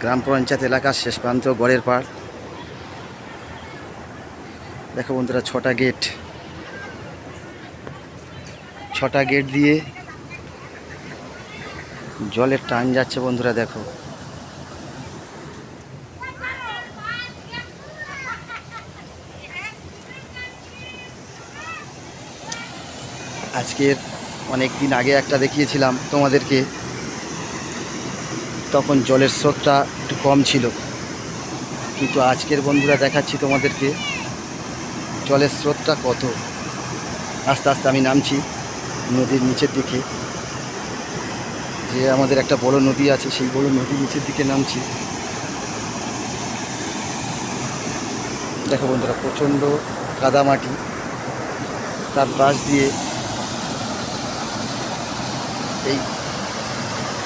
গ্রাম পঞ্চায়েত এলাকার শেষ প্রান্ত, গড়ের পাড়। দেখো বন্ধুরা, ছটা গেট। ছটা গেট দিয়ে জলের টান যাচ্ছে বন্ধুরা, দেখো। আজকের অনেক দিন আগে একটা দেখিয়েছিলাম তোমাদেরকে। তখন জলের স্রোতটা একটু কম ছিল। কিন্তু আজকের বন্ধুরা দেখাচ্ছি তোমাদেরকে, জলের স্রোতটা কত। আস্তে আস্তে আমি নামছি নদীর নিচের দিকে। যে আমাদের একটা বড় নদী আছে, সেই বড় নদীর নিচের দিকে নামছি। দেখো বন্ধুরা, প্রচণ্ড কাদামাটি তার পাশ দিয়ে এই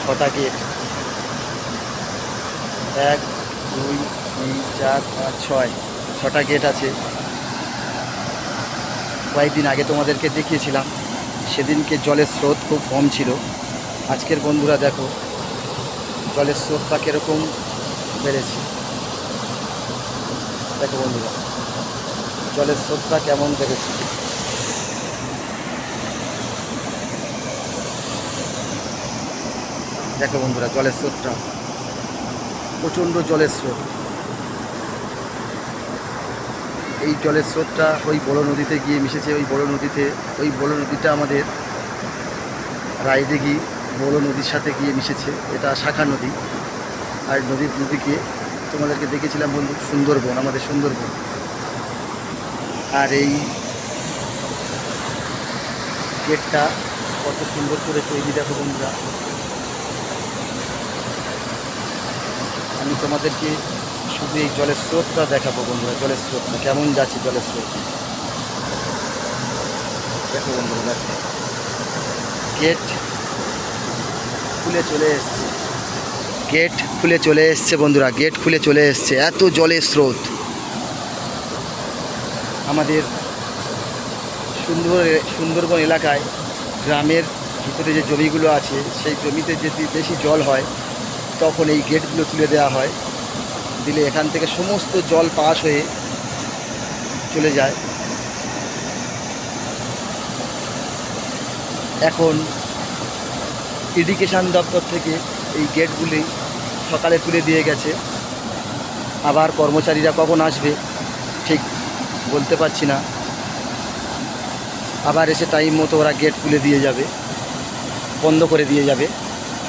ছটা এক, দুই, তিন, চার, পাঁচ, ছয়। ছটা গেট আছে। কয়েকদিন আগে তোমাদেরকে দেখিয়েছিলাম। সেদিনকে জলের স্রোত খুব কম ছিল। আজকের বন্ধুরা দেখো, জলের স্রোতটা কীরকম বেড়েছে। দেখো বন্ধুরা, জলের স্রোতটা কেমন বেড়েছে। দেখো বন্ধুরা, জলের স্রোতটা। প্রচণ্ড জলের স্রোত। এই জলের স্রোতটা ওই বড় নদীতে গিয়ে মিশেছে, ওই বড় নদীতে, ওই বড় নদীটা আমাদের রায়দিঘি বড় নদীর সাথে গিয়ে মিশেছে। এটা শাখা নদী। আর নদীর নদীকে তোমাদেরকে দেখেছিলাম বন্ধু, সুন্দরবন, আমাদের সুন্দরবন। আর এই গেটটা কত সুন্দর করে তৈরি দেখো বন্ধুরা। আমি তোমাদেরকে শুধু এই জলের স্রোতটা দেখাবো বন্ধুরা, জলের স্রোতটা। কেমন যাচ্ছে জলের স্রোত? দেখো বন্ধুরা, দেখো। গেট খুলে চলে এসছে। গেট খুলে চলে এসছে বন্ধুরা, গেট খুলে চলে এসছে। এত জলের স্রোত। আমাদের সুন্দর, সুন্দরবন এলাকায় গ্রামের ভিতরে যে জমিগুলো আছে, সেই জমিতে যদি বেশি জল হয় তখন এই গেটগুলো তুলে দেওয়া হয়। দিলে এখান থেকে সমস্ত জল পাস হয়ে চলে যায়। এখন ইরিগেশন দপ্তর থেকে এই গেটগুলি সকালে তুলে দিয়ে গেছে। আবার কর্মচারীরা কখন আসবে, ঠিক বলতে পারছি না। আবার এসে টাইম মতো ওরা গেট তুলে দিয়ে যাবে, বন্ধ করে দিয়ে যাবে।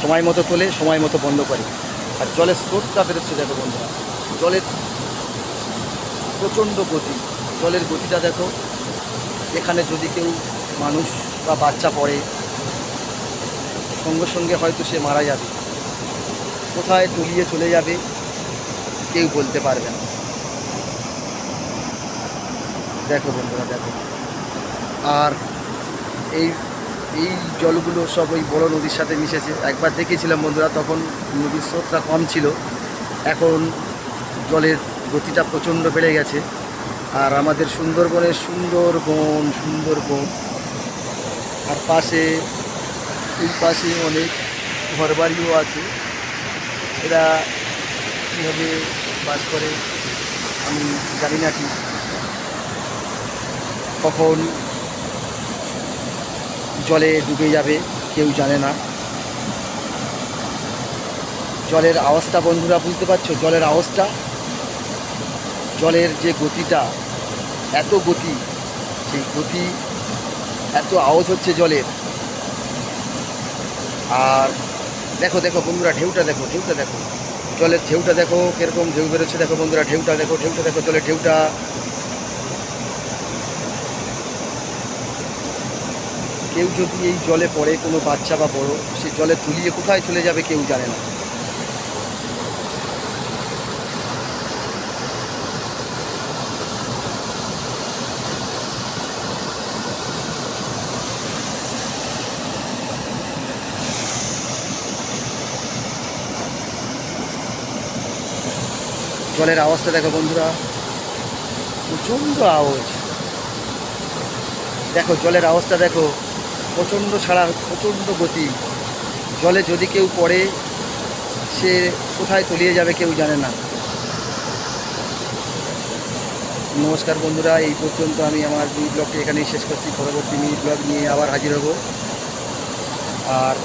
সময় মতো তোলে, সময় মতো বন্ধ করে। আর জলের স্রোতটা বেরোচ্ছে দেখো বন্ধুরা। জলের প্রচণ্ড গতি। জলের গতিটা দেখো, এখানে যদি কেউ মানুষ বা বাচ্চা পড়ে, সঙ্গে সঙ্গে হয়তো সে মারা যাবে। কোথায় তলিয়ে চলে যাবে, কেউ বলতে পারবে না। দেখো বন্ধুরা, দেখো। আর এই এই জলগুলো সব ওই বড় নদীর সাথে মিশেছে। একবার দেখেছিলাম বন্ধুরা, তখন নদীর স্রোতটা কম ছিল। এখন জলের গতিটা প্রচণ্ড বেড়ে গেছে। আর আমাদের সুন্দরবনের সুন্দরবন সুন্দরবন। আর পাশে, এই পাশে অনেক ঘরবাড়িও আছে। এরা কীভাবে বাস করে আমি জানি না কি কখন জলে ডুবে যাবে, কেউ জানে না। জলের আওয়াজটা বন্ধুরা বুঝতে পারছ? জলের আওয়াজটা? জলের যে গতিটা, এত গতি, সেই গতি, এত আওয়াজ হচ্ছে জলের। আর দেখো দেখো বন্ধুরা, ঢেউটা দেখো ঢেউটা দেখো। জলের ঢেউটা দেখো, কীরকম ঢেউ বেরোচ্ছে দেখো বন্ধুরা, ঢেউটা দেখো ঢেউটা দেখো, জলের ঢেউটা কেউ যদি এই জলে পড়ে, কোনো বাচ্চা বা বড়, সে জলে তুলিয়ে কোথায় চলে যাবে কেউ জানে না। জলের আওয়াজটা দেখো বন্ধুরা। প্রচণ্ড আওয়াজ। দেখো, জলের আওয়াজটা দেখো। প্রচণ্ড ছাড়া প্রচণ্ড গতি। জলে যদি কেউ পড়ে, সে কোথায় তলিয়ে যাবে কেউ জানে না। নমস্কার বন্ধুরা, এই পর্যন্ত আমি আমার মিনি ব্লগটি এখানেই শেষ করছি। পরবর্তী মিনি ব্লগ নিয়ে আবার হাজির হব। আর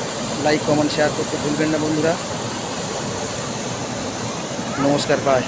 লাইক কমেন্ট শেয়ার করতে ভুলবেন না বন্ধুরা। নমস্কার বাই